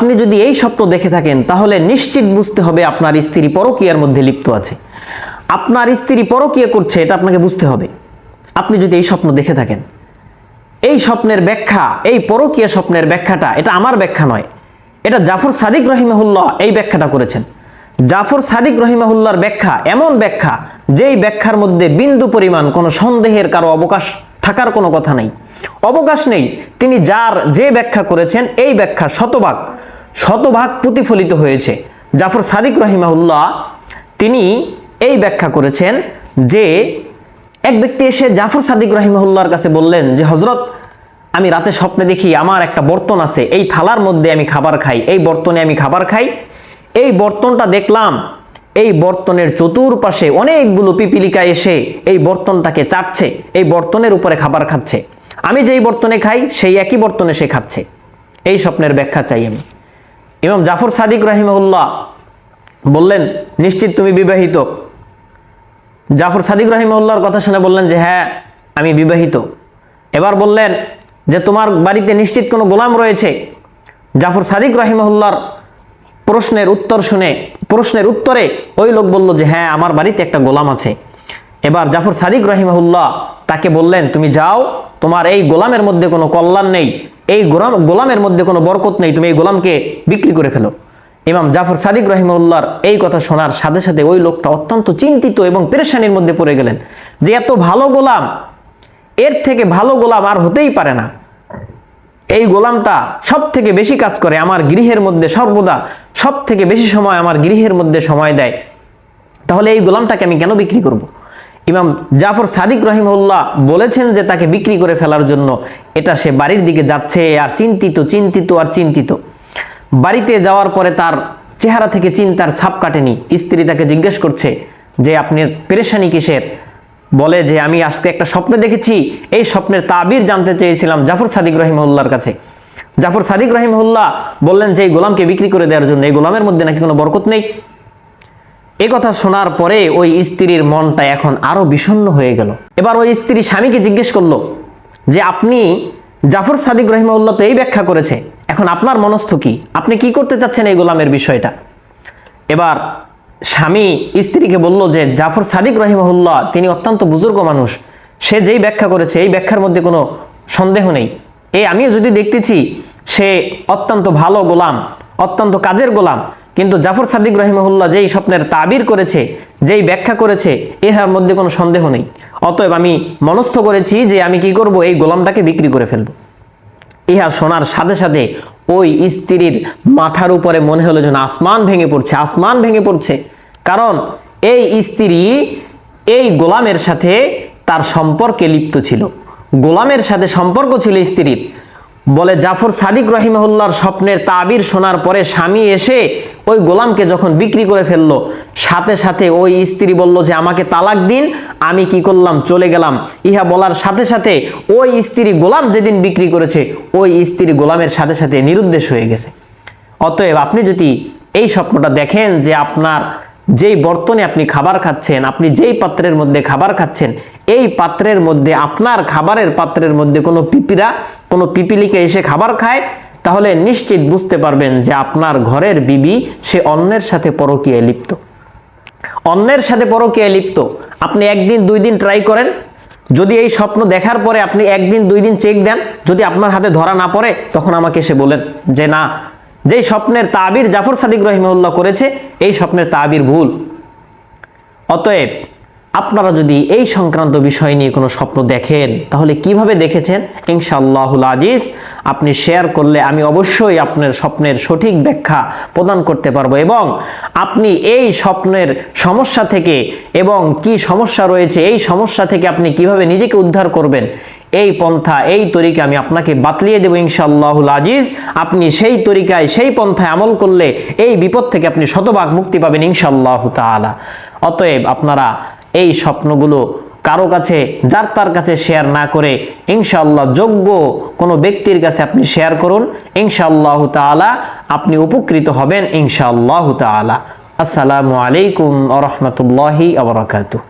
আপনি যদি এই স্বপ্ন দেখে থাকেন, তাহলে নিশ্চিত বুঝতে হবে আপনার স্ত্রী পরকীয়ার মধ্যে লিপ্ত আছে। আপনার স্ত্রী পরকীয়া করছে, এটা আপনাকে বুঝতে হবে। আপনি যদি এই স্বপ্ন দেখে থাকেন, এই স্বপ্নের ব্যাখ্যা, এই পরকীয়া স্বপ্নের ব্যাখ্যাটা, এটা আমার ব্যাখ্যা নয়। এটা জাফর সাদিক রহিমাহুল্লাহ এই ব্যাখ্যাটা করেছেন। জাফর সাদিক রহিমাহুল্লাহর ব্যাখ্যা এমন ব্যাখ্যা, যেই ব্যাখ্যার মধ্যে বিন্দু পরিমাণ কোনো সন্দেহের কারও অবকাশ থাকার কোনো কথা নেই। অবকাশ নেই। তিনি যার যে ব্যাখ্যা করেছেন, এই ব্যাখ্যা শতভাগ শতভাগ প্রতিফলিত হয়েছে। জাফর সাদিক রহিমাহুল্লাহ, তিনি এই ব্যাখ্যা করেছেন যে, এক ব্যক্তি এসে জাফর সাদিক রহিমাহুল্লাহর কাছে বললেন যে হজরত আমি রাতে স্বপ্নে দেখি আমার একটা বর্তন আছে। এই থালার মধ্যে আমি খাবার খাই, এই বর্তনে আমি খাবার খাই। এই বর্তনটা দেখলাম, এই বর্তনের চতুর্পাশে অনেকগুলো পিপিলিকা এসে এই বর্তনটাকে চাটছে এই বর্তনের উপরে খাবার খাচ্ছে। আমি যেই বর্তনে খাই, সেই একই বর্তনে সে খাচ্ছে। এই স্বপ্নের ব্যাখ্যা চাই আমি। ইমাম জাফর সাদিক রহিমাহুল্লাহ বললেন, নিশ্চিত তুমি বিবাহিত। জাফর সাদিক রহিমউল্লাহর কথা শুনে বললেন যে হ্যাঁ আমি বিবাহিত। এবার বললেন যে, তোমার বাড়িতে নিশ্চিত কোনো গোলাম রয়েছে? জাফর সাদিক রহিমউল্লাহর প্রশ্নের উত্তর শুনে, প্রশ্নের উত্তরে ওই লোক বলল যে হ্যাঁ আমার বাড়িতে একটা গোলাম আছে। এবার জাফর সাদিক রহিমাহুল্লাহ তাকে বললেন, তুমি যাও, তোমার এই গোলামের মধ্যে কোনো কল্যাণ নেই। এই গোলাম, গোলামের মধ্যে কোনো বরকত নেই, তুমি এই গোলামকে বিক্রি করে ফেলো। ইমাম জাফর সাদিক রহিমউল্লাহর এই কথা শোনার সাথে সাথে ওই লোকটা অত্যন্ত চিন্তিত এবং পেরেশানির মধ্যে পড়ে গেলেন যে এত ভালো গোলাম, এর থেকে ভালো গোলাম আর হতেই পারে না। এই গোলামটা সব থেকে বেশি কাজ করে, আমার গৃহের মধ্যে সর্বদা সব থেকে বেশি সময় আমার গৃহের মধ্যে সময় দেয়। তাহলে এই গোলামটাকে আমি কেন বিক্রি করব। ইমাম জাফর সাদিক রহিমউল্লাহ বলেছেন যে তাকে বিক্রি করে ফেলার জন্য এটা সে বাড়ির দিকে যাচ্ছে, আর চিন্তিত চিন্তিত, আর চিন্তিত। বাড়িতে যাওয়ার পরে তার চেহারা থেকে চিন্তার ছাপ কাটেনি। স্ত্রী তাকে জিজ্ঞেস করছে যে আপনার পেরেশানি কিসের? বলে যে, আমি আজকে একটা স্বপ্ন দেখেছি। এই স্বপ্নের তাবির জানতে চেয়েছিলাম জাফর সাদিক রহিমউল্লাহর কাছে। জাফর সাদিক রহিমউল্লাহ বললেন যে, এই গোলামকে বিক্রি করে দেওয়ার জন্য এই গোলামের মধ্যে নাকি কোনো বরকত নেই? এ কথা শোনার পরে ওই স্ত্রীর মনটা এখন আরও বিষণ্ণ হয়ে গেল। এবার ওই স্ত্রী স্বামীকে জিজ্ঞেস করল যে, আপনি জাফর সাদিক রহিমউল্লাহ তো এই ব্যাখ্যা করেছে। এখন আপনার মনস্থ কি? আপনি কি করতে চাচ্ছেন এই গোলামের বিষয়টা? এবার স্বামী স্ত্রীকে বলল যে, জাফর সাদিক রহিমহুল্লাহ, তিনি অত্যন্ত বুজুর্গ মানুষ। সে যেই ব্যাখ্যা করেছে, এই ব্যাখ্যার মধ্যে কোনো সন্দেহ নেই। এই আমিও যদি দেখতেছি, সে অত্যন্ত ভালো গোলাম, অত্যন্ত কাজের গোলাম। কিন্তু জাফর সাদিক রহিমহুল্লাহ যেই স্বপ্নের তাবির করেছে, যেই ব্যাখ্যা করেছে এর মধ্যে কোনো সন্দেহ নেই। অতএব আমি মনস্থ করেছি যে আমি কি করব? এই গোলামটাকে বিক্রি করে ফেলব। ইহা শোনার সাথে সাথে ওই স্ত্রীর মাথার উপরে মনে হলো যেন আসমান ভেঙে পড়ছে, আসমান ভেঙে পড়ছে। কারণ এই স্ত্রী এই গোলামের সাথে তার সম্পর্কে লিপ্ত ছিল। গোলামের সাথে সম্পর্ক ছিল স্ত্রীর। বলে, জাফর সাদিক রহিমহুল্লার স্বপ্নের তাবির শোনার পরে স্বামী এসে ওই গোলামকে যখন বিক্রি করে ফেলল, সাথে সাথে ওই স্ত্রী বলল যে, আমাকে তালাক দিন, আমি কি করলাম? চলে গেলাম। ইহা বলার সাথে সাথে ওই স্ত্রী গোলাম যেদিন বিক্রি করেছে, ওই স্ত্রী গোলামের সাথে সাথে নিরুদ্দেশ হয়ে গেছে। অতএব আপনি যদি এই স্বপ্নটা দেখেন যে আপনার যেই বর্তনে আপনি খাবার খাচ্ছেন, আপনি যেই পাত্রের মধ্যে খাবার খাচ্ছেন, এই পাত্রের মধ্যে, আপনার খাবারের পাত্রের মধ্যে কোনো পিপিরা কোনো পিপিলিকে এসে খাবার খায়, তাহলে নিশ্চিত বুঝতে পারবেন যে আপনার ঘরের বিবি সে অন্যের সাথে পরকীয়ায় লিপ্ত। অন্যের সাথে পরকীয়ায় লিপ্ত। আপনি একদিন, দুই দিন ট্রাই করেন। যদি এই স্বপ্ন দেখার পরে আপনি একদিন, দুই দিন চেক দেন, যদি আপনার হাতে ধরা না পড়ে, তখন আমাকে এসে বলেন যে, না যেই স্বপ্নের তাবির জাফর সাদিক রহিমউল্লাহ করেছে এই স্বপ্নের তাবির ভুল। অতএব আপনারা যদি এই সংক্রান্ত বিষয় নিয়ে কোনো স্বপ্ন দেখেন, তাহলে কীভাবে দেখেছেন? ইনশাআল্লাহুল আজিজ, আপনি শেয়ার করলে আমি অবশ্যই আপনার স্বপ্নের সঠিক ব্যাখ্যা প্রদান করতে পারব এবং আপনি এই স্বপ্নের সমস্যা থেকে এবং কি সমস্যা রয়েছে, এই সমস্যা থেকে আপনি কীভাবে নিজেকে উদ্ধার করবেন, এই পন্থা, এই তরিকা আমি আপনাকে বাতলিয়ে দেবো ইনশাআল্লাহুল আজিজ। আপনি সেই তরিকায়, সেই পন্থায় আমল করলে এই বিপদ থেকে আপনি শতভাগ মুক্তি পাবেন ইনশাআল্লাহ তাআলা। অতএব আপনারা এই স্বপ্নগুলো কারও কাছে, যার তার কাছে শেয়ার না করে, ইনশাআল্লাহ যোগ্য কোনো ব্যক্তির কাছে আপনি শেয়ার করুন। ইনশাআল্লাহ তালা আপনি উপকৃত হবেন ইনশাআল্লাহ তালা আসসালামু আলাইকুম আ রহমতুল্লাহি